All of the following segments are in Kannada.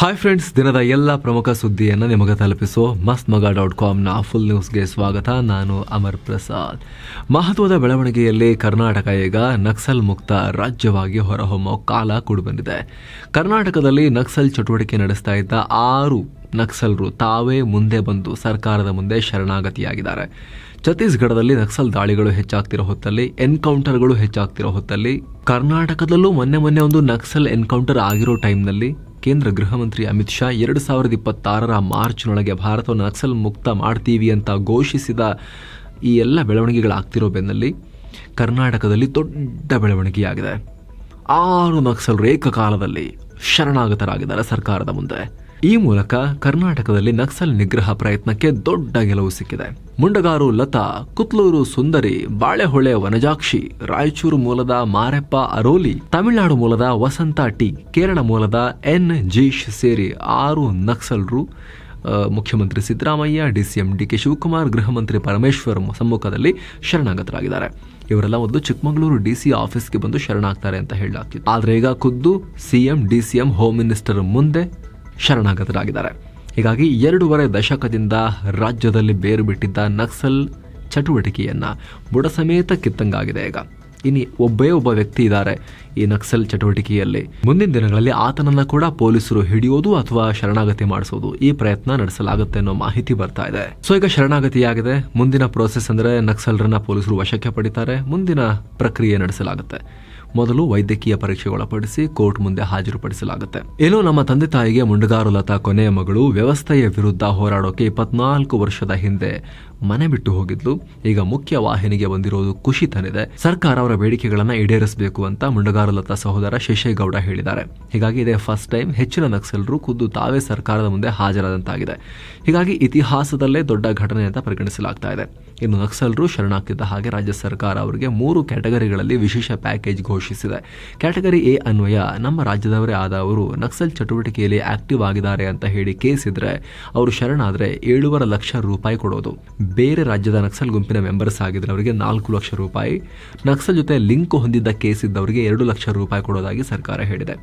ಹಾಯ್ ಫ್ರೆಂಡ್ಸ್ ದಿನದ ಎಲ್ಲ ಪ್ರಮುಖ ಸುದ್ದಿಯನ್ನು ನಿಮಗೆ ತಲುಪಿಸೋ ಮಸ್ತ್ ಮಗ ಡಾಟ್ ಕಾಮ್ನ ಫುಲ್ ನ್ಯೂಸ್ಗೆ ಸ್ವಾಗತ. ನಾನು ಅಮರ್ ಪ್ರಸಾದ್. ಮಹತ್ವದ ಬೆಳವಣಿಗೆಯಲ್ಲಿ ಕರ್ನಾಟಕ ಈಗ ನಕ್ಸಲ್ ಮುಕ್ತ ರಾಜ್ಯವಾಗಿ ಹೊರಹೊಮ್ಮೋ ಕಾಲ ಕೂಡಿಬಂದಿದೆ. ಕರ್ನಾಟಕದಲ್ಲಿ ನಕ್ಸಲ್ ಚಟುವಟಿಕೆ ನಡೆಸ್ತಾ ಇದ್ದ ಆರು ನಕ್ಸಲರು ತಾವೇ ಮುಂದೆ ಬಂದು ಸರ್ಕಾರದ ಮುಂದೆ ಶರಣಾಗತಿಯಾಗಿದ್ದಾರೆ. ಛತ್ತೀಸ್ಗಢದಲ್ಲಿ ನಕ್ಸಲ್ ದಾಳಿಗಳು ಹೆಚ್ಚಾಗ್ತಿರೋ ಹೊತ್ತಲ್ಲಿ, ಎನ್ಕೌಂಟರ್ಗಳು ಹೆಚ್ಚಾಗ್ತಿರೋ ಹೊತ್ತಲ್ಲಿ, ಕರ್ನಾಟಕದಲ್ಲೂ ಮೊನ್ನೆ ಮೊನ್ನೆ ಒಂದು ನಕ್ಸಲ್ ಎನ್ಕೌಂಟರ್ ಆಗಿರೋ ಟೈಮ್ನಲ್ಲಿ ಕೇಂದ್ರ ಗೃಹ ಮಂತ್ರಿ ಅಮಿತ್ ಶಾ ಎರಡು ಸಾವಿರದ ಇಪ್ಪತ್ತಾರರ ಮಾರ್ಚ್ನೊಳಗೆ ಭಾರತವನ್ನು ನಕ್ಸಲ್ ಮುಕ್ತ ಮಾಡ್ತೀವಿ ಅಂತ ಘೋಷಿಸಿದ ಈ ಎಲ್ಲ ಬೆಳವಣಿಗೆಗಳಾಗ್ತಿರೋ ಬೆನ್ನಲ್ಲಿ ಕರ್ನಾಟಕದಲ್ಲಿ ದೊಡ್ಡ ಬೆಳವಣಿಗೆಯಾಗಿದೆ. ಆರು ನಕ್ಸಲ್ ಏಕಕಾಲದಲ್ಲಿ ಶರಣಾಗತರಾಗಿದ್ದಾರೆ ಸರ್ಕಾರದ ಮುಂದೆ. ಈ ಮೂಲಕ ಕರ್ನಾಟಕದಲ್ಲಿ ನಕ್ಸಲ್ ನಿಗ್ರಹ ಪ್ರಯತ್ನಕ್ಕೆ ದೊಡ್ಡ ಗೆಲುವು ಸಿಕ್ಕಿದೆ. ಮುಂಡಗಾರು ಲತಾ, ಕುತ್ಲೂರು ಸುಂದರಿ, ಬಾಳೆಹೊಳೆ ವನಜಾಕ್ಷಿ, ರಾಯಚೂರು ಮೂಲದ ಮಾರೆಪ್ಪ ಅರೋಲಿ, ತಮಿಳುನಾಡು ಮೂಲದ ವಸಂತ ಟಿ, ಕೇರಳ ಮೂಲದ ಎನ್ ಜೀಶ್ ಸೇರಿ ಆರು ನಕ್ಸಲ್ರು ಮುಖ್ಯಮಂತ್ರಿ ಸಿದ್ದರಾಮಯ್ಯ ಡಿಸಿಎಂ ಡಿಕೆ ಶಿವಕುಮಾರ್, ಗೃಹ ಮಂತ್ರಿ ಪರಮೇಶ್ವರ್ ಸಮ್ಮುಖದಲ್ಲಿ ಶರಣಾಗತರಾಗಿದ್ದಾರೆ. ಇವರೆಲ್ಲ ಒಂದು ಚಿಕ್ಕಮಗಳೂರು ಡಿಸಿ ಆಫೀಸ್ಗೆ ಬಂದು ಶರಣಾಗ್ತಾರೆ ಅಂತ ಹೇಳಲಾಗ್ತಿತ್ತು. ಆದರೆ ಈಗ ಖುದ್ದು ಸಿಎಂ ಡಿಸಿಎಂ ಹೋಮ್ ಮಿನಿಸ್ಟರ್ ಮುಂದೆ ಶರಣಾಗತರಾಗಿದ್ದಾರೆ. ಹೀಗಾಗಿ ಎರಡೂವರೆ ದಶಕದಿಂದ ರಾಜ್ಯದಲ್ಲಿ ಬೇರು ಬಿಟ್ಟಿದ್ದ ನಕ್ಸಲ್ ಚಟುವಟಿಕೆಯನ್ನು ಬುಡ ಸಮೇತ ಕಿತ್ತಂಗಾಗಿದೆ ಈಗ. ಇನ್ನು ಒಬ್ಬೇ ಒಬ್ಬ ವ್ಯಕ್ತಿ ಇದ್ದಾರೆ ಈ ನಕ್ಸಲ್ ಚಟುವಟಿಕೆಯಲ್ಲಿ. ಮುಂದಿನ ದಿನಗಳಲ್ಲಿ ಆತನನ್ನು ಕೂಡ ಪೊಲೀಸರು ಹಿಡಿಯೋದು ಅಥವಾ ಶರಣಾಗತಿ ಮಾಡಿಸೋದು ಈ ಪ್ರಯತ್ನ ನಡೆಸಲಾಗುತ್ತೆ ಅನ್ನೋ ಮಾಹಿತಿ ಬರ್ತಾ ಇದೆ. ಸೊ, ಈಗ ಶರಣಾಗತಿಯಾಗಿದೆ. ಮುಂದಿನ ಪ್ರೋಸೆಸ್ ಅಂದರೆ ನಕ್ಸಲ್ರನ್ನ ಪೊಲೀಸರು ವಶಕ್ಕೆ ಪಡಿತಾರೆ. ಮುಂದಿನ ಪ್ರಕ್ರಿಯೆ ನಡೆಸಲಾಗುತ್ತೆ. ಮೊದಲು ವೈದ್ಯಕೀಯ ಪರೀಕ್ಷೆ ಒಳಪಡಿಸಿ ಕೋರ್ಟ್ ಮುಂದೆ ಹಾಜರುಪಡಿಸಲಾಗುತ್ತೆ. ಇನ್ನು ನಮ್ಮ ತಂದೆ ತಾಯಿಗೆ ಮುಂಡಗಾರು ಲತಾ ಕೊನೆಯ ಮಗಳು ವ್ಯವಸ್ಥೆಯ ವಿರುದ್ಧ ಹೋರಾಡೋಕೆ ಇಪ್ಪತ್ನಾಲ್ಕು ವರ್ಷದ ಹಿಂದೆ ಮನೆ ಬಿಟ್ಟು ಹೋಗಿದ್ಲು. ಈಗ ಮುಖ್ಯ ವಾಹಿನಿಗೆ ಬಂದಿರೋದು ಖುಷಿ ತನಿದೆ ಸರ್ಕಾರ ಅವರ ಬೇಡಿಕೆಗಳನ್ನ ಈಡೇರಿಸಬೇಕು ಅಂತ ಮುಂಡಗಾರು ಲತಾ ಸಹೋದರ ಶೇಷೇಗೌಡ ಹೇಳಿದ್ದಾರೆ. ಹೀಗಾಗಿ ಇದೇ ಫಸ್ಟ್ ಟೈಮ್ ಹೆಚ್ಚಿನ ನಕ್ಸಲರು ಖುದ್ದು ತಾವೇ ಸರ್ಕಾರದ ಮುಂದೆ ಹಾಜರಾದಂತಾಗಿದೆ. ಹೀಗಾಗಿ ಇತಿಹಾಸದಲ್ಲೇ ದೊಡ್ಡ ಘಟನೆ ಅಂತ ಪರಿಗಣಿಸಲಾಗ್ತಾ ಇದೆ. ಇನ್ನು ನಕ್ಸಲರು ಶರಣಾಗ್ತಿದ್ದ ಹಾಗೆ ರಾಜ್ಯ ಸರ್ಕಾರ ಅವರಿಗೆ ಮೂರು ಕ್ಯಾಟಗರಿಗಳಲ್ಲಿ ವಿಶೇಷ ಪ್ಯಾಕೇಜ್ ಘೋಷಿಸಿದೆ. ಕ್ಯಾಟಗರಿ ಎ ಅನ್ವಯ, ನಮ್ಮ ರಾಜ್ಯದವರೇ ಆದ ಅವರು ನಕ್ಸಲ್ ಚಟುವಟಿಕೆಯಲ್ಲಿ ಆಕ್ಟಿವ್ ಆಗಿದ್ದಾರೆ ಅಂತ ಹೇಳಿ ಕೇಸ್ ಅವರು ಶರಣಾದ್ರೆ ಏಳುವರೆ ಲಕ್ಷ ರೂಪಾಯಿ ಕೊಡೋದು. ಬೇರೆ ರಾಜ್ಯದ ನಕ್ಸಲ್ ಗುಂಪಿನ ಮೆಂಬರ್ಸ್ ಅವರಿಗೆ ನಾಲ್ಕು ಲಕ್ಷ ರೂಪಾಯಿ, ನಕ್ಸಲ್ ಜೊತೆ ಲಿಂಕ್ ಹೊಂದಿದ್ದ ಕೇಸ್ ಇದ್ದವರಿಗೆ ಎರಡು ಲಕ್ಷ ರೂಪಾಯಿ ಕೊಡೋದಾಗಿ ಸರ್ಕಾರ ಹೇಳಿದೆ.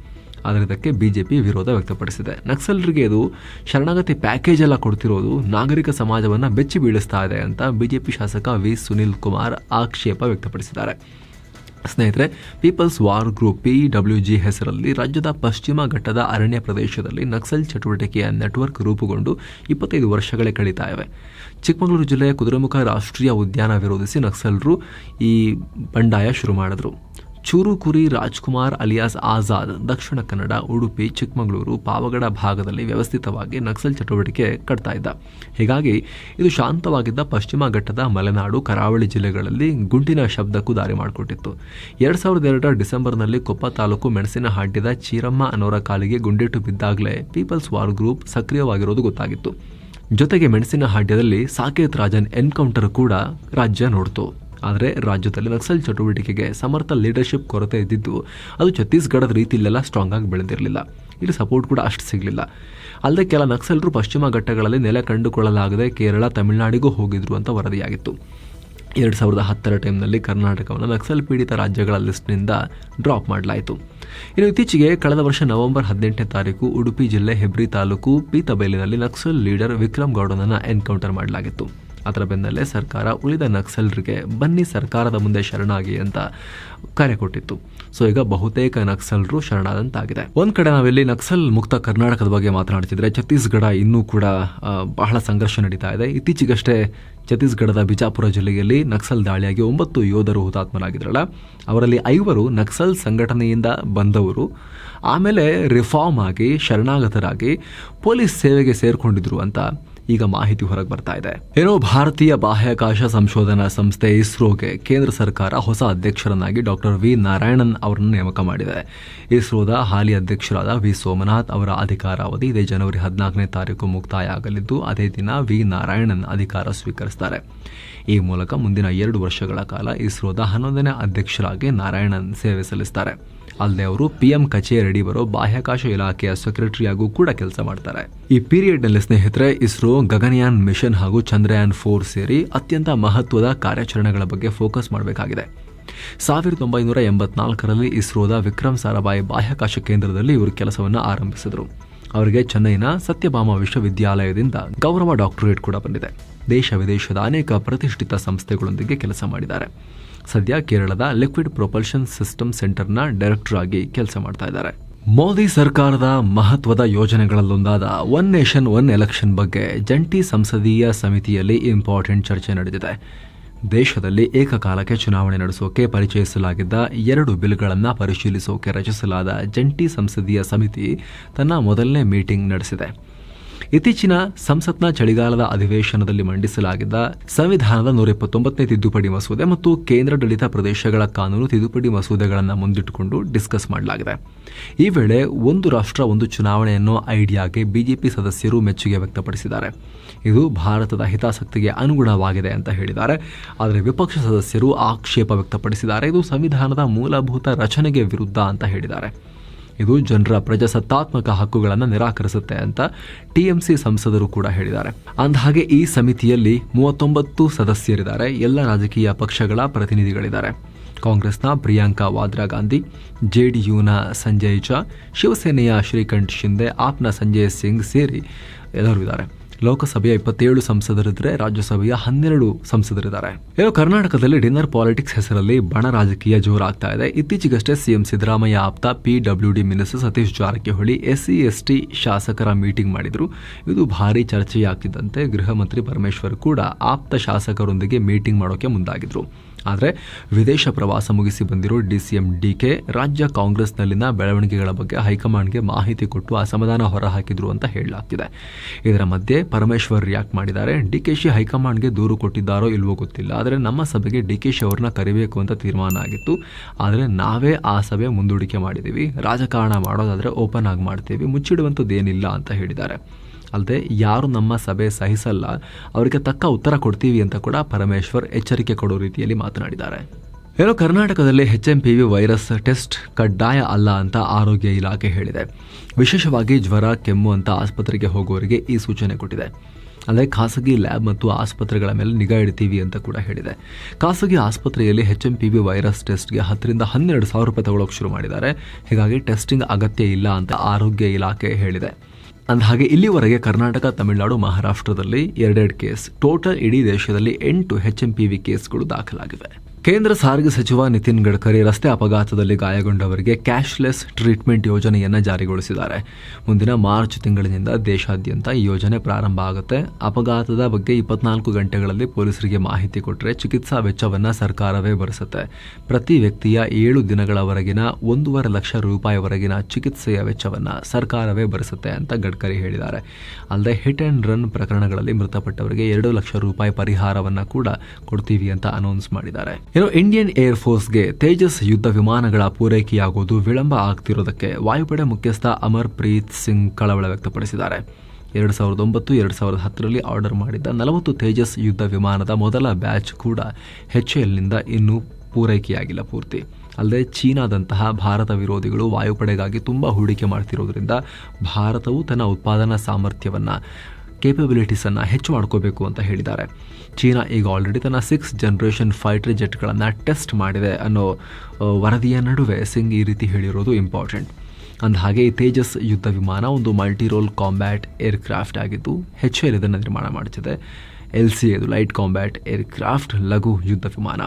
ಆದರೆ ಇದಕ್ಕೆ ಬಿಜೆಪಿ ವಿರೋಧ ವ್ಯಕ್ತಪಡಿಸಿದೆ. ನಕ್ಸಲರಿಗೆ ಇದು ಶರಣಾಗತಿ ಪ್ಯಾಕೇಜ್ ಎಲ್ಲ ಕೊಡ್ತಿರೋದು ನಾಗರಿಕ ಸಮಾಜವನ್ನು ಬೆಚ್ಚಿ ಬೀಳಿಸ್ತಾ ಇದೆ ಅಂತ ಬಿಜೆಪಿ ಶಾಸಕ ವಿ. ಸುನಿಲ್ ಕುಮಾರ್ ಆಕ್ಷೇಪ ವ್ಯಕ್ತಪಡಿಸಿದ್ದಾರೆ. ಸ್ನೇಹಿತರೆ people's war group P W G ಹೆಸರಲ್ಲಿ ರಾಜ್ಯದ ಪಶ್ಚಿಮ ಘಟ್ಟದ ಅರಣ್ಯ ಪ್ರದೇಶದಲ್ಲಿ ನಕ್ಸಲ್ ಚಟುವಟಿಕೆಯ ನೆಟ್ವರ್ಕ್ ರೂಪುಗೊಂಡು ಇಪ್ಪತ್ತೈದು ವರ್ಷಗಳೇ ಕಳೀತಾ ಇವೆ. ಚಿಕ್ಕಮಗಳೂರು ಜಿಲ್ಲೆಯ ಕುದುರೆಮುಖ ರಾಷ್ಟ್ರೀಯ ಉದ್ಯಾನ ವಿರೋಧಿಸಿ ನಕ್ಸಲರು ಈ ಬಂಡಾಯ ಶುರು ಮಾಡಿದ್ರು. ಚೂರುಕುರಿ ರಾಜ್ಕುಮಾರ್ ಅಲಿಯಾಸ್ ಆಜಾದ್, ದಕ್ಷಿಣ ಕನ್ನಡ, ಉಡುಪಿ, ಚಿಕ್ಕಮಗಳೂರು, ಪಾವಗಡ ಭಾಗದಲ್ಲಿ ವ್ಯವಸ್ಥಿತವಾಗಿ ನಕ್ಸಲ್ ಚಟುವಟಿಕೆ ಕಟ್ತಾ ಇದ್ದ. ಹೀಗಾಗಿ ಇದು ಶಾಂತವಾಗಿದ್ದ ಪಶ್ಚಿಮ ಘಟ್ಟದ ಮಲೆನಾಡು, ಕರಾವಳಿ ಜಿಲ್ಲೆಗಳಲ್ಲಿ ಗುಂಡಿನ ಶಬ್ದಕ್ಕೂ ದಾರಿ ಮಾಡಿಕೊಟ್ಟಿತ್ತು. ಎರಡು ಸಾವಿರದ ಎರಡರ ಡಿಸೆಂಬರ್ನಲ್ಲಿ ಕೊಪ್ಪ ತಾಲೂಕು ಮೆಣಸಿನ ಹಾಡ್ಯದ ಚೀರಮ್ಮ ಅನ್ನೋರ ಕಾಲಿಗೆ ಗುಂಡಿಟ್ಟು ಬಿದ್ದಾಗಲೇ ಪೀಪಲ್ಸ್ ವಾರ್ ಗ್ರೂಪ್ ಸಕ್ರಿಯವಾಗಿರೋದು ಗೊತ್ತಾಗಿತ್ತು. ಜೊತೆಗೆ ಮೆಣಸಿನ ಹಾಡ್ಯದಲ್ಲಿ ಸಾಕೇತ್ ರಾಜನ್ ಎನ್ಕೌಂಟರ್ ಕೂಡ ರಾಜ್ಯ ನೋಡ್ತು. ಆದರೆ ರಾಜ್ಯದಲ್ಲಿ ನಕ್ಸಲ್ ಚಟುವಟಿಕೆಗೆ ಸಮರ್ಥ ಲೀಡರ್ಶಿಪ್ ಕೊರತೆ ಇದ್ದಿದ್ದು, ಅದು ಛತ್ತೀಸ್ಗಢದ ರೀತಿಯಲ್ಲೆಲ್ಲ ಸ್ಟ್ರಾಂಗ್ ಆಗಿ ಬೆಳೆದಿರಲಿಲ್ಲ. ಇಲ್ಲಿ ಸಪೋರ್ಟ್ ಕೂಡ ಅಷ್ಟು ಸಿಗಲಿಲ್ಲ. ಅಲ್ಲದೆ ಕೆಲ ನಕ್ಸಲರು ಪಶ್ಚಿಮ ಘಟ್ಟಗಳಲ್ಲಿ ನೆಲೆ ಕಂಡುಕೊಳ್ಳಲಾಗದೆ ಕೇರಳ, ತಮಿಳುನಾಡಿಗೂ ಹೋಗಿದ್ರು ಅಂತ ವರದಿಯಾಗಿತ್ತು. ಎರಡು ಸಾವಿರದ ಹತ್ತರ ಟೈಮ್ನಲ್ಲಿ ಕರ್ನಾಟಕವನ್ನು ನಕ್ಸಲ್ ಪೀಡಿತ ರಾಜ್ಯಗಳ ಲಿಸ್ಟ್ನಿಂದ ಡ್ರಾಪ್ ಮಾಡಲಾಯಿತು. ಇನ್ನು ಇತ್ತೀಚೆಗೆ ಕಳೆದ ವರ್ಷ ನವೆಂಬರ್ ಹದಿನೆಂಟನೇ ತಾರೀಕು ಉಡುಪಿ ಜಿಲ್ಲೆ ಹೆಬ್ರಿ ತಾಲೂಕು ಪೀತಬೈಲಿನಲ್ಲಿ ನಕ್ಸಲ್ ಲೀಡರ್ ವಿಕ್ರಮ್ ಗೌಡನನ್ನು ಎನ್ಕೌಂಟರ್ ಮಾಡಲಾಗಿತ್ತು. ಅದರ ಬೆನ್ನಲ್ಲೇ ಸರ್ಕಾರ ಉಳಿದ ನಕ್ಸಲರಿಗೆ ಬನ್ನಿ ಸರ್ಕಾರದ ಮುಂದೆ ಶರಣಾಗಿ ಅಂತ ಕರೆ ಕೊಟ್ಟಿತ್ತು. ಸೊ ಈಗ ಬಹುತೇಕ ನಕ್ಸಲರು ಶರಣಾದಂತಾಗಿದೆ. ಒಂದ್ ಕಡೆ ನಾವಿಲ್ಲಿ ನಕ್ಸಲ್ ಮುಕ್ತ ಕರ್ನಾಟಕದ ಬಗ್ಗೆ ಮಾತನಾಡ್ತಿದ್ರೆ ಛತ್ತೀಸ್ಗಢ ಇನ್ನೂ ಕೂಡ ಬಹಳ ಸಂಘರ್ಷ ನಡೀತಾ ಇದೆ. ಇತ್ತೀಚೆಗಷ್ಟೇ ಛತ್ತೀಸ್ಗಢದ ಬಿಜಾಪುರ ಜಿಲ್ಲೆಯಲ್ಲಿ ನಕ್ಸಲ್ ದಾಳಿಯಾಗಿ ಒಂಬತ್ತು ಯೋಧರು ಹುತಾತ್ಮರಾಗಿದ್ರಲ್ಲ, ಅವರಲ್ಲಿ ಐವರು ನಕ್ಸಲ್ ಸಂಘಟನೆಯಿಂದ ಬಂದವರು. ಆಮೇಲೆ ರಿಫಾರ್ಮ್ ಆಗಿ ಶರಣಾಗತರಾಗಿ ಪೊಲೀಸ್ ಸೇವೆಗೆ ಸೇರಿಕೊಂಡಿದ್ರು ಅಂತ ಈಗ ಮಾಹಿತಿ ಹೊರಗೆ ಬರ್ತಾ ಇದೆ. ಏನೋ ಭಾರತೀಯ ಬಾಹ್ಯಾಕಾಶ ಸಂಶೋಧನಾ ಸಂಸ್ಥೆ ಇಸ್ರೋಗೆ ಕೇಂದ್ರ ಸರ್ಕಾರ ಹೊಸ ಅಧ್ಯಕ್ಷರನ್ನಾಗಿ ಡಾಕ್ಟರ್ ವಿ ನಾರಾಯಣನ್ ಅವರನ್ನು ನೇಮಕ ಮಾಡಿದೆ. ಇಸ್ರೋದ ಹಾಲಿ ಅಧ್ಯಕ್ಷರಾದ ವಿ ಸೋಮನಾಥ್ ಅವರ ಅಧಿಕಾರಾವಧಿ ಇದೇ ಜನವರಿ ಹದಿನಾಲ್ಕನೇ ತಾರೀಕು ಮುಕ್ತಾಯ ಆಗಲಿದ್ದು ಅದೇ ದಿನ ವಿ ನಾರಾಯಣನ್ ಅಧಿಕಾರ ಸ್ವೀಕರಿಸುತ್ತಾರೆ ಈ ಮೂಲಕ ಮುಂದಿನ ಎರಡು ವರ್ಷಗಳ ಕಾಲ ಇಸ್ರೋದ ಹನ್ನೊಂದನೇ ಅಧ್ಯಕ್ಷರಾಗಿ ನಾರಾಯಣನ್ ಸೇವೆ ಸಲ್ಲಿಸ್ತಾರೆ. ಅಲ್ಲದೆ ಅವರು ಪಿ ಎಂ ಕಚೇರಿ ಬರೋ ಬಾಹ್ಯಾಕಾಶ ಇಲಾಖೆಯ ಸೆಕ್ರೆಟರಿಯಾಗೂ ಕೂಡ ಕೆಲಸ ಮಾಡ್ತಾರೆ. ಈ ಪೀರಿಯಡ್ನಲ್ಲಿ ಸ್ನೇಹಿತರೆ, ಇಸ್ರೋ, ಗಗನಯಾನ್ ಮಿಷನ್ ಹಾಗೂ ಚಂದ್ರಯಾನ್ ಫೋರ್ ಸೇರಿ ಅತ್ಯಂತ ಮಹತ್ವದ ಕಾರ್ಯಾಚರಣೆಗಳ ಬಗ್ಗೆ ಫೋಕಸ್ ಮಾಡಬೇಕಾಗಿದೆ. ಸಾವಿರದ ಒಂಬೈನೂರ ಎಂಬತ್ನಾಲ್ಕರಲ್ಲಿ ಇಸ್ರೋದ ವಿಕ್ರಮ್ ಸಾರಾಭಾಯಿ ಬಾಹ್ಯಾಕಾಶ ಕೇಂದ್ರದಲ್ಲಿ ಇವರು ಕೆಲಸವನ್ನು ಆರಂಭಿಸಿದರು. ಅವರಿಗೆ ಚೆನ್ನೈನ ಸತ್ಯಭಾಮ ವಿಶ್ವವಿದ್ಯಾಲಯದಿಂದ ಗೌರವ ಡಾಕ್ಟರೇಟ್ ಕೂಡ ಬಂದಿದೆ. ದೇಶ ವಿದೇಶದ ಅನೇಕ ಪ್ರತಿಷ್ಠಿತ ಸಂಸ್ಥೆಗಳೊಂದಿಗೆ ಕೆಲಸ ಮಾಡಿದ್ದಾರೆ. ಸದ್ಯ ಕೇರಳದ ಲಿಕ್ವಿಡ್ ಪ್ರೊಪಲ್ಷನ್ ಸಿಸ್ಟಮ್ ಸೆಂಟರ್ನ ಡೈರೆಕ್ಟರ್ ಆಗಿ ಕೆಲಸ ಮಾಡ್ತಾ ಇದ್ದಾರೆ. ಮೋದಿ ಸರ್ಕಾರದ ಮಹತ್ವದ ಯೋಜನೆಗಳಲ್ಲೊಂದಾದ ಒನ್ ನೇಷನ್, ಒನ್ ಎಲೆಕ್ಷನ್ ಬಗ್ಗೆ ಜಂಟಿ ಸಂಸದೀಯ ಸಮಿತಿಯಲ್ಲಿ ಇಂಪಾರ್ಟೆಂಟ್ ಚರ್ಚೆ ನಡೆದಿದೆ. ದೇಶದಲ್ಲಿ ಏಕಕಾಲಕ್ಕೆ ಚುನಾವಣೆ ನಡೆಸೋಕೆ ಪರಿಚಯಿಸಲಾಗಿದ್ದ ಎರಡು ಬಿಲ್ಗಳನ್ನು ಪರಿಶೀಲಿಸೋಕೆ ರಚಿಸಲಾದ ಜಂಟಿ ಸಂಸದೀಯ ಸಮಿತಿ ತನ್ನ ಮೊದಲನೇ ಮೀಟಿಂಗ್ ನಡೆಸಿದೆ. ಇತ್ತೀಚಿನ ಸಂಸತ್ನ ಚಳಿಗಾಲದ ಅಧಿವೇಶನದಲ್ಲಿ ಮಂಡಿಸಲಾಗಿದ್ದ ಸಂವಿಧಾನದ ನೂರ ಇಪ್ಪತ್ತೊಂಬತ್ತನೇ ತಿದ್ದುಪಡಿ ಮಸೂದೆ ಮತ್ತು ಕೇಂದ್ರಾಡಳಿತ ಪ್ರದೇಶಗಳ ಕಾನೂನು ತಿದ್ದುಪಡಿ ಮಸೂದೆಗಳನ್ನು ಮುಂದಿಟ್ಟುಕೊಂಡು ಡಿಸ್ಕಸ್ ಮಾಡಲಾಗಿದೆ. ಈ ವೇಳೆ ಒಂದು ರಾಷ್ಟ್ರ, ಒಂದು ಚುನಾವಣೆ ಅನ್ನೋ ಐಡಿಯಾಗೆ ಬಿಜೆಪಿ ಸದಸ್ಯರು ಮೆಚ್ಚುಗೆ ವ್ಯಕ್ತಪಡಿಸಿದ್ದಾರೆ. ಇದು ಭಾರತದ ಹಿತಾಸಕ್ತಿಗೆ ಅನುಗುಣವಾಗಿದೆ ಅಂತ ಹೇಳಿದ್ದಾರೆ. ಆದರೆ ವಿಪಕ್ಷ ಸದಸ್ಯರು ಆಕ್ಷೇಪ ವ್ಯಕ್ತಪಡಿಸಿದ್ದಾರೆ. ಇದು ಸಂವಿಧಾನದ ಮೂಲಭೂತ ರಚನೆಗೆ ವಿರುದ್ಧ ಅಂತ ಹೇಳಿದ್ದಾರೆ. ಇದು ಜನರ ಪ್ರಜಾಸತ್ತಾತ್ಮಕ ಹಕ್ಕುಗಳನ್ನು ನಿರಾಕರಿಸುತ್ತೆ ಅಂತ ಟಿಎಂಸಿ ಸಂಸದರು ಕೂಡ ಹೇಳಿದ್ದಾರೆ. ಅಂದಹಾಗೆ ಈ ಸಮಿತಿಯಲ್ಲಿ ಮೂವತ್ತೊಂಬತ್ತು ಸದಸ್ಯರಿದ್ದಾರೆ. ಎಲ್ಲ ರಾಜಕೀಯ ಪಕ್ಷಗಳ ಪ್ರತಿನಿಧಿಗಳಿದ್ದಾರೆ. ಕಾಂಗ್ರೆಸ್ನ ಪ್ರಿಯಾಂಕಾ ವಾದ್ರಾ ಗಾಂಧಿ, ಜೆಡಿಯುನ ಸಂಜಯ್ ಝಾ ಶಿವಸೇನೆಯ ಶ್ರೀಕಂಠ್ ಶಿಂದೆ ಆಪ್ನ ಸಂಜಯ್ ಸಿಂಗ್ ಸೇರಿ ಎಲ್ಲರೂ ಇದ್ದಾರೆ. ಲೋಕಸಭೆಯ ಇಪ್ಪತ್ತೇಳು ಸಂಸದರಿದ್ದರೆ ರಾಜ್ಯಸಭೆಯ ಹನ್ನೆರಡು ಸಂಸದರಿದ್ದಾರೆ. ಇನ್ನು ಕರ್ನಾಟಕದಲ್ಲಿ ಡಿನ್ನರ್ ಪಾಲಿಟಿಕ್ಸ್ ಹೆಸರಲ್ಲಿ ಬಣ ರಾಜಕೀಯ ಜೋರಾಗ್ತಾ ಇದೆ. ಇತ್ತೀಚೆಗಷ್ಟೇ ಸಿಎಂ ಸಿದ್ದರಾಮಯ್ಯ ಆಪ್ತ P W D minister Satish Jarkiholi, SC, ST ಶಾಸಕರ ಮೀಟಿಂಗ್ ಮಾಡಿದ್ರು. ಇದು ಭಾರಿ ಚರ್ಚೆಯಾಗ್ತಿದ್ದಂತೆ ಗೃಹ ಮಂತ್ರಿ ಪರಮೇಶ್ವರ್ ಕೂಡ ಆಪ್ತ ಶಾಸಕರೊಂದಿಗೆ ಮೀಟಿಂಗ್ ಮಾಡೋಕೆ ಮುಂದಾಗಿದ್ರು. ಆದರೆ ವಿದೇಶ ಪ್ರವಾಸ ಮುಗಿಸಿ ಬಂದಿರೋ ಡಿಸಿಎಂ ಡಿಕೆ ರಾಜ್ಯ ಕಾಂಗ್ರೆಸ್ನಲ್ಲಿನ ಬೆಳವಣಿಗೆಗಳ ಬಗ್ಗೆ ಹೈಕಮಾಂಡ್ಗೆ ಮಾಹಿತಿ ಕೊಟ್ಟು ಅಸಮಾಧಾನ ಹೊರಹಾಕಿದ್ರು ಅಂತ ಹೇಳಲಾಗ್ತಿದೆ. ಇದರ ಮಧ್ಯೆ ಪರಮೇಶ್ವರ್ ರಿಯಾಕ್ಟ್ ಮಾಡಿದ್ದಾರೆ. ಡಿಕೆಶಿ ಹೈಕಮಾಂಡ್ಗೆ ದೂರು ಕೊಟ್ಟಿದ್ದಾರೋ ಇಲ್ವೋ ಗೊತ್ತಿಲ್ಲ. ಆದರೆ ನಮ್ಮ ಸಭೆಗೆ ಡಿ ಕೆ ಶಿ ಅವ್ರನ್ನ ಕರಿಬೇಕು ಅಂತ ತೀರ್ಮಾನ ಆಗಿತ್ತು. ಆದರೆ ನಾವೇ ಆ ಸಭೆ ಮುಂದೂಡಿಕೆ ಮಾಡಿದ್ದೀವಿ. ರಾಜಕಾರಣ ಮಾಡೋದಾದರೆ ಓಪನ್ ಆಗಿ ಮಾಡ್ತೀವಿ. ಮುಚ್ಚಿಡುವಂಥದ್ದೇನಿಲ್ಲ ಅಂತ ಹೇಳಿದ್ದಾರೆ. ಅಲ್ಲದೆ ಯಾರು ನಮ್ಮ ಸಭೆ ಸಹಿಸಲ್ಲ, ಅವರಿಗೆ ತಕ್ಕ ಉತ್ತರ ಕೊಡ್ತೀವಿ ಅಂತ ಕೂಡ ಪರಮೇಶ್ವರ್ ಎಚ್ಚರಿಕೆ ಕೊಡೋ ರೀತಿಯಲ್ಲಿ ಮಾತನಾಡಿದ್ದಾರೆ. ಏನೋ ಕರ್ನಾಟಕದಲ್ಲಿ H M P V virus test ಕಡ್ಡಾಯ ಅಲ್ಲ ಅಂತ ಆರೋಗ್ಯ ಇಲಾಖೆ ಹೇಳಿದೆ. ವಿಶೇಷವಾಗಿ ಜ್ವರ, ಕೆಮ್ಮು ಅಂತ ಆಸ್ಪತ್ರೆಗೆ ಹೋಗುವವರಿಗೆ ಈ ಸೂಚನೆ ಕೊಟ್ಟಿದೆ. ಅಲ್ಲದೆ ಖಾಸಗಿ ಲ್ಯಾಬ್ ಮತ್ತು ಆಸ್ಪತ್ರೆಗಳ ಮೇಲೆ ನಿಗಾ ಇಡ್ತೀವಿ ಅಂತ ಕೂಡ ಹೇಳಿದೆ. ಖಾಸಗಿ ಆಸ್ಪತ್ರೆಯಲ್ಲಿ H M P V virus ಟೆಸ್ಟ್ಗೆ ಹತ್ತರಿಂದ ಹನ್ನೆರಡು ಸಾವಿರ ರೂಪಾಯಿ ತಗೊಳ್ಳೋಕೆ ಶುರು ಮಾಡಿದ್ದಾರೆ. ಹೀಗಾಗಿ ಟೆಸ್ಟಿಂಗ್ ಅಗತ್ಯ ಇಲ್ಲ ಅಂತ ಆರೋಗ್ಯ ಇಲಾಖೆ ಹೇಳಿದೆ. ಅಂದಹಾಗೆ ಇಲ್ಲಿವರೆಗೆ ಕರ್ನಾಟಕ, ತಮಿಳುನಾಡು, ಮಹಾರಾಷ್ಟ್ರದಲ್ಲಿ ಎರಡೆರಡು ಕೇಸ್, ಟೋಟಲ್ ಇಡೀ ದೇಶದಲ್ಲಿ ಎಂಟು ಎಚ್ ಎಂ ಪಿ ವಿ ಕೇಸ್ಗಳು ದಾಖಲಾಗಿವೆ. ಕೇಂದ್ರ ಸಾರಿಗೆ ಸಚಿವ ನಿತಿನ್ ಗಡ್ಕರಿ ರಸ್ತೆ ಅಪಘಾತದಲ್ಲಿ ಗಾಯಗೊಂಡವರಿಗೆ ಕ್ಯಾಶ್ಲೆಸ್ ಟ್ರೀಟ್ಮೆಂಟ್ ಯೋಜನೆಯನ್ನು ಜಾರಿಗೊಳಿಸಿದ್ದಾರೆ. ಮುಂದಿನ ಮಾರ್ಚ್ ತಿಂಗಳಿನಿಂದ ದೇಶಾದ್ಯಂತ ಈ ಯೋಜನೆ ಪ್ರಾರಂಭ ಆಗುತ್ತೆ. ಅಪಘಾತದ ಬಗ್ಗೆ ಇಪ್ಪತ್ನಾಲ್ಕು ಗಂಟೆಗಳಲ್ಲಿ ಪೊಲೀಸರಿಗೆ ಮಾಹಿತಿ ಕೊಟ್ಟರೆ ಚಿಕಿತ್ಸಾ ವೆಚ್ಚವನ್ನು ಸರ್ಕಾರವೇ ಭರಿಸುತ್ತೆ. ಪ್ರತಿ ವ್ಯಕ್ತಿಯ ಏಳು ದಿನಗಳವರೆಗಿನ ಒಂದೂವರೆ ಲಕ್ಷ ರೂಪಾಯಿವರೆಗಿನ ಚಿಕಿತ್ಸೆಯ ವೆಚ್ಚವನ್ನು ಸರ್ಕಾರವೇ ಭರಿಸುತ್ತೆ ಅಂತ ಗಡ್ಕರಿ ಹೇಳಿದ್ದಾರೆ. ಅಲ್ಲದೆ ಹಿಟ್ ಆ್ಯಂಡ್ ರನ್ ಪ್ರಕರಣಗಳಲ್ಲಿ ಮೃತಪಟ್ಟವರಿಗೆ ಎರಡು ಲಕ್ಷ ರೂಪಾಯಿ ಪರಿಹಾರವನ್ನು ಕೂಡ ಕೊಡ್ತೀವಿ ಅಂತ ಅನೌನ್ಸ್ ಮಾಡಿದ್ದಾರೆ. ಇನ್ನು ಇಂಡಿಯನ್ ಏರ್ ಫೋರ್ಸ್ಗೆ ತೇಜಸ್ ಯುದ್ಧ ವಿಮಾನಗಳ ಪೂರೈಕೆಯಾಗುವುದು ವಿಳಂಬ ಆಗ್ತಿರೋದಕ್ಕೆ ವಾಯುಪಡೆ ಮುಖ್ಯಸ್ಥ ಅಮರ್ ಪ್ರೀತ್ ಸಿಂಗ್ ಕಳವಳ ವ್ಯಕ್ತಪಡಿಸಿದ್ದಾರೆ. ಎರಡು ಸಾವಿರದ ಒಂಬತ್ತು, ಎರಡು ಸಾವಿರದ ಹತ್ತರಲ್ಲಿ ಆರ್ಡರ್ ಮಾಡಿದ್ದ ನಲವತ್ತು ತೇಜಸ್ ಯುದ್ಧ ವಿಮಾನದ ಮೊದಲ ಬ್ಯಾಚ್ ಕೂಡ ಎಚ್ ಎಲ್ನಿಂದ ಇನ್ನೂ ಪೂರೈಕೆಯಾಗಿಲ್ಲ ಪೂರ್ತಿ. ಅಲ್ಲದೆ ಚೀನಾದಂತಹ ಭಾರತ ವಿರೋಧಿಗಳು ವಾಯುಪಡೆಗಾಗಿ ತುಂಬ ಹೂಡಿಕೆ ಮಾಡ್ತಿರೋದ್ರಿಂದ ಭಾರತವು ತನ್ನ ಉತ್ಪಾದನಾ ಸಾಮರ್ಥ್ಯವನ್ನು ಕೇಪಬಿಲಿಟೀಸನ್ನು ಹೆಚ್ಚು ಮಾಡ್ಕೋಬೇಕು ಅಂತ ಹೇಳಿದ್ದಾರೆ. ಚೀನಾ ಈಗ ಆಲ್ರೆಡಿ ತನ್ನ ಸಿಕ್ಸ್ ಜನ್ರೇಷನ್ ಫೈಟರ್ ಜೆಟ್ಗಳನ್ನು ಟೆಸ್ಟ್ ಮಾಡಿದೆ ಅನ್ನೋ ವರದಿಯ ನಡುವೆ ಸಿಂಗ್ ಈ ರೀತಿ ಹೇಳಿರೋದು ಇಂಪಾರ್ಟೆಂಟ್ ಅಂದಹಾಗೆ ಈ ತೇಜಸ್ ಯುದ್ಧ ವಿಮಾನ ಒಂದು ಮಲ್ಟಿರೋಲ್ ಕಾಂಬ್ಯಾಟ್ ಏರ್ಕ್ರಾಫ್ಟ್ ಆಗಿದ್ದು, ಹೆಚ್ಚು ಇದನ್ನು ನಿರ್ಮಾಣ ಮಾಡುತ್ತಿದೆ ಎಲ್ ಸಿ ಇದು ಲೈಟ್ ಕಾಂಬ್ಯಾಟ್ ಏರ್ಕ್ರಾಫ್ಟ್ ಲಘು ಯುದ್ಧ ವಿಮಾನ.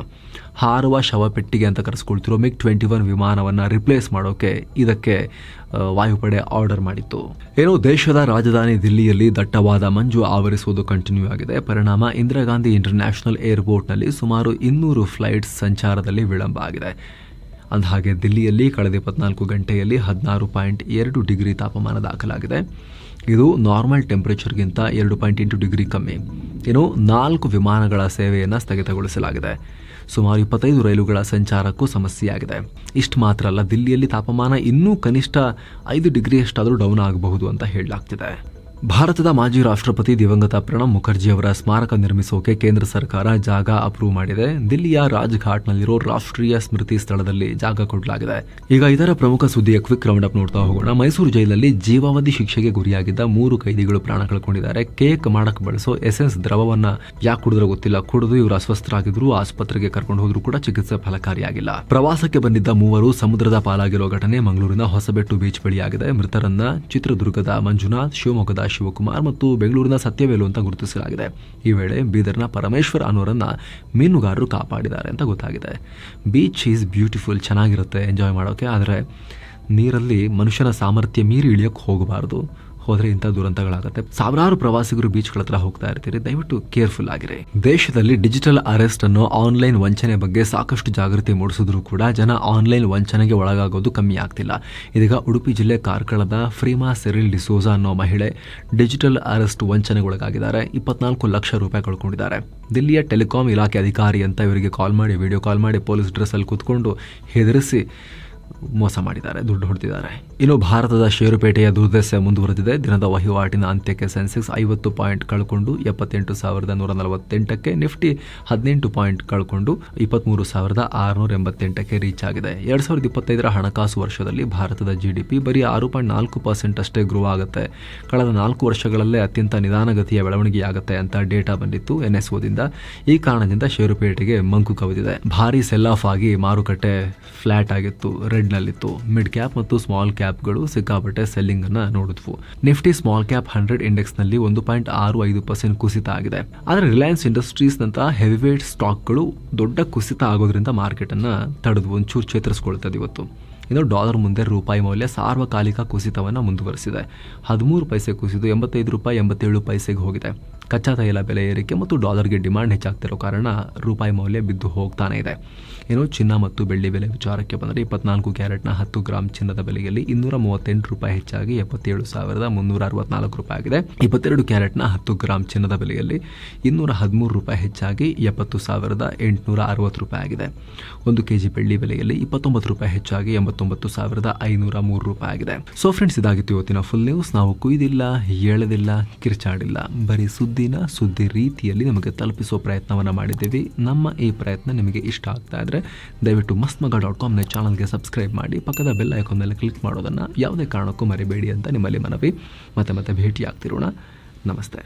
ಹಾರುವ ಶವಪೆಟ್ಟಿಗೆ ಅಂತ ಕರೆಸ್ಕೊಳ್ತಿರೋ ಮಿಗ್ ಟ್ವೆಂಟಿ ಒನ್ ವಿಮಾನವನ್ನು ರಿಪ್ಲೇಸ್ ಮಾಡೋಕ್ಕೆ ಇದಕ್ಕೆ ವಾಯುಪಡೆ ಆರ್ಡರ್ ಮಾಡಿತ್ತು. ಏನು ದೇಶದ ರಾಜಧಾನಿ ದಿಲ್ಲಿಯಲ್ಲಿ ದಟ್ಟವಾದ ಮಂಜು ಆವರಿಸುವುದು ಕಂಟಿನ್ಯೂ ಆಗಿದೆ. ಪರಿಣಾಮ ಇಂದಿರಾಗಾಂಧಿ ಇಂಟರ್ನ್ಯಾಷನಲ್ ಏರ್ಪೋರ್ಟ್ನಲ್ಲಿ ಸುಮಾರು ಇನ್ನೂರು ಫ್ಲೈಟ್ಸ್ ಸಂಚಾರದಲ್ಲಿ ವಿಳಂಬ ಆಗಿದೆ. ಅಂದಹಾಗೆ ದಿಲ್ಲಿಯಲ್ಲಿ ಕಳೆದ ಇಪ್ಪತ್ನಾಲ್ಕು ಗಂಟೆಯಲ್ಲಿ ಹದಿನಾರು ಪಾಯಿಂಟ್ ಎರಡು ಡಿಗ್ರಿ ತಾಪಮಾನ ದಾಖಲಾಗಿದೆ. ಇದು ನಾರ್ಮಲ್ ಟೆಂಪರೇಚರ್ಗಿಂತ ಎರಡು ಪಾಯಿಂಟ್ ಎಂಟು ಡಿಗ್ರಿ ಕಮ್ಮಿ. ಇನ್ನು ನಾಲ್ಕು ವಿಮಾನಗಳ ಸೇವೆಯನ್ನು ಸ್ಥಗಿತಗೊಳಿಸಲಾಗಿದೆ. ಸುಮಾರು ಇಪ್ಪತ್ತೈದು ರೈಲುಗಳ ಸಂಚಾರಕ್ಕೂ ಸಮಸ್ಯೆಯಾಗಿದೆ. ಇಷ್ಟು ಮಾತ್ರ ಅಲ್ಲ, ದಿಲ್ಲಿಯಲ್ಲಿ ತಾಪಮಾನ ಇನ್ನೂ ಕನಿಷ್ಠ ಐದು ಡಿಗ್ರಿಯಷ್ಟಾದರೂ ಡೌನ್ ಆಗಬಹುದು ಅಂತ ಹೇಳಲಾಗ್ತಿದೆ. ಭಾರತದ ಮಾಜಿ ರಾಷ್ಟ್ರಪತಿ ದಿವಂಗತ ಪ್ರಣಬ್ ಮುಖರ್ಜಿ ಅವರ ಸ್ಮಾರಕ ನಿರ್ಮಿಸೋಕೆ ಕೇಂದ್ರ ಸರ್ಕಾರ ಜಾಗ ಅಪ್ರೂವ್ ಮಾಡಿದೆ. ದಿಲ್ಲಿಯ ರಾಜ್ಘಾಟ್ನಲ್ಲಿರೋ ರಾಷ್ಟ್ರೀಯ ಸ್ಮೃತಿ ಸ್ಥಳದಲ್ಲಿ ಜಾಗ ಕೊಡಲಾಗಿದೆ. ಈಗ ಇದರ ಪ್ರಮುಖ ಸುದ್ದಿಯ ಕ್ವಿಕ್ ರೌಂಡ್ ಅಪ್ ನೋಡ್ತಾ ಹೋಗೋಣ. ಮೈಸೂರು ಜೈಲಲ್ಲಿ ಜೀವಾವಧಿ ಶಿಕ್ಷೆಗೆ ಗುರಿಯಾಗಿದ್ದ ಮೂರು ಕೈದಿಗಳು ಪ್ರಾಣ ಕಳ್ಕೊಂಡಿದ್ದಾರೆ. ಕೇಕ್ ಮಾಡಕ್ ಬಳಸೋ ಎಸೆನ್ಸ್ ದ್ರವವನ್ನ ಯಾಕೆ ಕುಡಿದ್ರೆ ಗೊತ್ತಿಲ್ಲ. ಕುಡಿದು ಇವರು ಅಸ್ವಸ್ಥರಾಗಿದ್ರು, ಆಸ್ಪತ್ರೆಗೆ ಕರ್ಕೊಂಡು ಹೋದ್ರು ಕೂಡ ಚಿಕಿತ್ಸೆ ಫಲಕಾರಿಯಾಗಿಲ್ಲ. ಪ್ರವಾಸಕ್ಕೆ ಬಂದಿದ್ದ ಮೂವರು ಸಮುದ್ರದ ಪಾಲಾಗಿರೋ ಘಟನೆ ಮಂಗಳೂರಿನ ಹೊಸಬೆಟ್ಟು ಬೀಚ್ ಬಳಿಯಾಗಿದೆ. ಮೃತರನ್ನ ಚಿತ್ರದುರ್ಗದ ಮಂಜುನಾಥ್, ಶಿವಮೊಗ್ಗದ ಶಿವಕುಮಾರ್ ಮತ್ತು ಬೆಂಗಳೂರಿನ ಸತ್ಯವೇಲು ಅಂತ ಗುರುತಿಸಲಾಗಿದೆ. ಈ ವೇಳೆ ಬೀದರ್ನ ಪರಮೇಶ್ವರ್ ಅನ್ನೋರನ್ನ ಮೀನುಗಾರರು ಕಾಪಾಡಿದ್ದಾರೆ ಅಂತ ಗೊತ್ತಾಗಿದೆ. ಬೀಚ್ ಈಸ್ ಬ್ಯೂಟಿಫುಲ್ ಚೆನ್ನಾಗಿರುತ್ತೆ ಎಂಜಾಯ್ ಮಾಡೋಕ್ಕೆ ಆದರೆ ನೀರಲ್ಲಿ ಮನುಷ್ಯನ ಸಾಮರ್ಥ್ಯ ಮೀರಿ ಇಳಿಯೋಕ್ಕೆ ಹೋಗಬಾರ್ದು. ಹೋದ್ರೆ ಇಂಥ ದುರಂತಗಳಾಗುತ್ತೆ. ಸಾವಿರಾರು ಪ್ರವಾಸಿಗರು ಬೀಚ್ಗಳ ಹತ್ರ ಹೋಗ್ತಾ ಇರ್ತೀರಿ. ದಯವಿಟ್ಟು ಕೇರ್ಫುಲ್ ಆಗಿರಿ. ದೇಶದಲ್ಲಿ ಡಿಜಿಟಲ್ ಅರೆಸ್ಟ್ ಅನ್ನು ಆನ್ಲೈನ್ ವಂಚನೆ ಬಗ್ಗೆ ಸಾಕಷ್ಟು ಜಾಗೃತಿ ಮೂಡಿಸಿದ್ರು ಕೂಡ ಜನ ಆನ್ಲೈನ್ ವಂಚನೆಗೆ ಒಳಗಾಗೋದು ಕಮ್ಮಿ ಆಗ್ತಿಲ್ಲ. ಇದೀಗ ಉಡುಪಿ ಜಿಲ್ಲೆ ಕಾರ್ಕಳದ ಫ್ರೀಮಾ ಸೆರಿಲ್ ಡಿಸೋಜಾ ಅನ್ನೋ ಮಹಿಳೆ ಡಿಜಿಟಲ್ ಅರೆಸ್ಟ್ ವಂಚನೆಗೊಳಗಾಗಿದ್ದಾರೆ. ಇಪ್ಪತ್ನಾಲ್ಕು ಲಕ್ಷ ರೂಪಾಯಿ ಕಳ್ಕೊಂಡಿದ್ದಾರೆ. ದಿಲ್ಲಿಯ ಟೆಲಿಕಾಂ ಇಲಾಖೆ ಅಧಿಕಾರಿ ಅಂತ ಇವರಿಗೆ ಕಾಲ್ ಮಾಡಿ ವಿಡಿಯೋ ಕಾಲ್ ಮಾಡಿ ಪೊಲೀಸ್ ಡ್ರೆಸ್ ಅಲ್ಲಿ ಕೂತ್ಕೊಂಡು ಹೆದರಿಸಿ ಮೋಸ ಮಾಡಿದ್ದಾರೆ, ದುಡ್ಡು ಹೊಡೆದಿದ್ದಾರೆ ಇನ್ನು ಭಾರತದ ಷೇರುಪೇಟೆಯ ದುರ್ದಶೆ ಮುಂದುವರೆದಿದೆ. ದಿನದ ವಹಿವಾಟಿನ ಅಂತ್ಯಕ್ಕೆ ಸೆನ್ಸೆಕ್ಸ್ ಐವತ್ತು ಪಾಯಿಂಟ್ ಕಳ್ಕೊಂಡು ಎಪ್ಪತ್ತೆಂಟು ಸಾವಿರದ ನೂರ ನಲವತ್ತೆಂಟಕ್ಕೆ ನಿಫ್ಟಿ ಹದಿನೆಂಟು ಪಾಯಿಂಟ್ ಕಳ್ಕೊಂಡು ಇಪ್ಪತ್ತ್ಮೂರು ಸಾವಿರದ ಆರುನೂರ ಎಂಬತ್ತೆಂಟಕ್ಕೆ ರೀಚ್ ಆಗಿದೆ. ಎರಡು ಸಾವಿರದ ಇಪ್ಪತ್ತೈದರ ಹಣಕಾಸು ವರ್ಷದಲ್ಲಿ ಭಾರತದ ಜಿ ಡಿ ಪಿ ಬರೀ ಆರು ಪಾಯಿಂಟ್ ನಾಲ್ಕು ಪರ್ಸೆಂಟ್ ಅಷ್ಟೇ ಗ್ರೋ ಆಗುತ್ತೆ. ಕಳೆದ ನಾಲ್ಕು ವರ್ಷಗಳಲ್ಲೇ ಅತ್ಯಂತ ನಿಧಾನಗತಿಯ ಬೆಳವಣಿಗೆಯಾಗುತ್ತೆ ಅಂತ ಡೇಟಾ ಬಂದಿತ್ತು. ಎನ್ ಎಸ್ ಓದಿಂದ ಈ ಕಾರಣದಿಂದ ಷೇರುಪೇಟೆಗೆ ಮಂಕು ಕವಿದಿದೆ. ಭಾರಿ ಸೆಲ್ ಆಫ್ ಆಗಿ ಮಾರುಕಟ್ಟೆ ಫ್ಲಾಟ್ ಆಗಿತ್ತು. ರೆಡ್ನಲ್ಲಿತ್ತು ಮಿಡ್ ಕ್ಯಾಪ್ ಮತ್ತು ಸ್ಮಾಲ್ ಕ್ಯಾಪ್ಗಳು ಸಿಕ್ಕಾಪಟ್ಟೆ ಸೆಲ್ಲಿಂಗ್ ಅನ್ನ ನೋಡಿದ್ವು. ನಿಫ್ಟಿ ಸ್ಮಾಲ್ ಕ್ಯಾಪ್ ಹಂಡ್ರೆಡ್ ಇಂಡೆಕ್ಸ್ನಲ್ಲಿ ಒಂದು ಪಾಯಿಂಟ್ ಆರು ಐದು ಪರ್ಸೆಂಟ್ ಕುಸಿತ ಆಗಿದೆ. ಆದರೆ ರಿಲಯನ್ಸ್ ಇಂಡಸ್ಟ್ರೀಸ್ ನಂತಹ ಹೆವಿವೇಟ್ ಸ್ಟಾಕ್ಗಳು ದೊಡ್ಡ ಕುಸಿತ ಆಗೋದ್ರಿಂದ ಮಾರ್ಕೆಟ್ ಅನ್ನ ತಡೆದು ಒಂಚೂರು ಚೇತರಿಸ್ಕೊಳ್ತದೆ ಇವತ್ತು. ಇನ್ನು ಡಾಲರ್ ಮುಂದೆ ರೂಪಾಯಿ ಮೌಲ್ಯ ಸಾರ್ವಕಾಲಿಕ ಕುಸಿತವನ್ನು ಮುಂದುವರೆಸಿದೆ. ಹದಿಮೂರು ಪೈಸೆ ಕುಸಿದು ಎಂಬತ್ತೈದು ರೂಪಾಯಿ ಎಂಬತ್ತೇಳು ಪೈಸೆಗೆ ಹೋಗಿದೆ. ಕಚ್ಚಾ ತೈಲ ಬೆಲೆ ಏರಿಕೆ ಮತ್ತು ಡಾಲರ್ಗೆ ಡಿಮಾಂಡ್ ಹೆಚ್ಚಾಗ್ತಿರೋ ಕಾರಣ ರೂಪಾಯಿ ಮೌಲ್ಯ ಬಿದ್ದು ಹೋಗ್ತಾನೆ ಇದೆ. ಇನ್ನು ಚಿನ್ನ ಮತ್ತು ಬೆಳ್ಳಿ ಬೆಲೆ ವಿಚಾರಕ್ಕೆ ಬಂದರೆ ಇಪ್ಪತ್ನಾಲ್ಕು ಕ್ಯಾರೆಟ್ನ ಹತ್ತು ಗ್ರಾಮ್ ಚಿನ್ನದ ಬೆಲೆಯಲ್ಲಿ ಇನ್ನೂರ ಮೂವತ್ತೆಂಟು ರೂಪಾಯಿ ಹೆಚ್ಚಾಗಿ ಎಪ್ಪತ್ತೇಳು ಸಾವಿರದ ಮುನ್ನೂರ ಅರವತ್ನಾಲ್ಕು ರೂಪಾಯಿ ಆಗಿದೆ. ಇಪ್ಪತ್ತೆರಡು ಕ್ಯಾರೆಟ್ನ ಹತ್ತು ಗ್ರಾಮ್ ಚಿನ್ನದ ಬೆಲೆಯಲ್ಲಿ ಇನ್ನೂರ ಹದಿಮೂರು ರೂಪಾಯಿ ಹೆಚ್ಚಾಗಿ ಎಪ್ಪತ್ತು ಸಾವಿರದ ಎಂಟುನೂರ ಅರವತ್ತು ರೂಪಾಯಿ ಆಗಿದೆ. ಒಂದು ಕೆಜಿ ಬೆಳ್ಳಿ ಬೆಲೆಯಲ್ಲಿ ಇಪ್ಪತ್ತೊಂಬತ್ತು ರೂಪಾಯಿ ಹೆಚ್ಚಾಗಿ ಎಂಬತ್ತೊಂಬತ್ತು ಸಾವಿರದ ಐನೂರ ಮೂರು ರೂಪಾಯಿ ಆಗಿದೆ ಸೊ ಫ್ರೆಂಡ್ಸ್ ಇದಾಗಿತ್ತು ಇವತ್ತಿನ ಫುಲ್ ನ್ಯೂಸ್ ನಾವು ಕುಯ್ದಿಲ್ಲ ಎಳೆದಿಲ್ಲ ಕಿರ್ಚಾಡಿಲ್ಲ. ಬರೀ ಸುದ್ದಿನ ಸುದ್ದಿ ರೀತಿಯಲ್ಲಿ ನಮಗೆ ತಲುಪಿಸುವ ಪ್ರಯತ್ನವನ್ನು ಮಾಡಿದ್ದೀವಿ. ನಮ್ಮ ಈ ಪ್ರಯತ್ನ ನಿಮಗೆ ಇಷ್ಟ ಆಗ್ತಾ ಇದ್ರೆ ದಯವಿಟ್ಟು ಮಸ್ತ್ ಮಗ ಡಾಟ್ ಕಾಮ್ನ ಚಾನಲ್ಗೆ ಸಬ್ಸ್ಕ್ರೈಬ್ ಮಾಡಿ, ಪಕ್ಕದ ಬೆಲ್ ಐಕಾನ್ ಮೇಲೆ ಕ್ಲಿಕ್ ಮಾಡೋದನ್ನು ಯಾವುದೇ ಕಾರಣಕ್ಕೂ ಮರಿಬೇಡಿ ಅಂತ ನಿಮ್ಮಲ್ಲಿ ಮನವಿ. ಮತ್ತೆ ಮತ್ತೆ ಭೇಟಿ ಆಗ್ತಿರೋಣ ನಮಸ್ತೆ.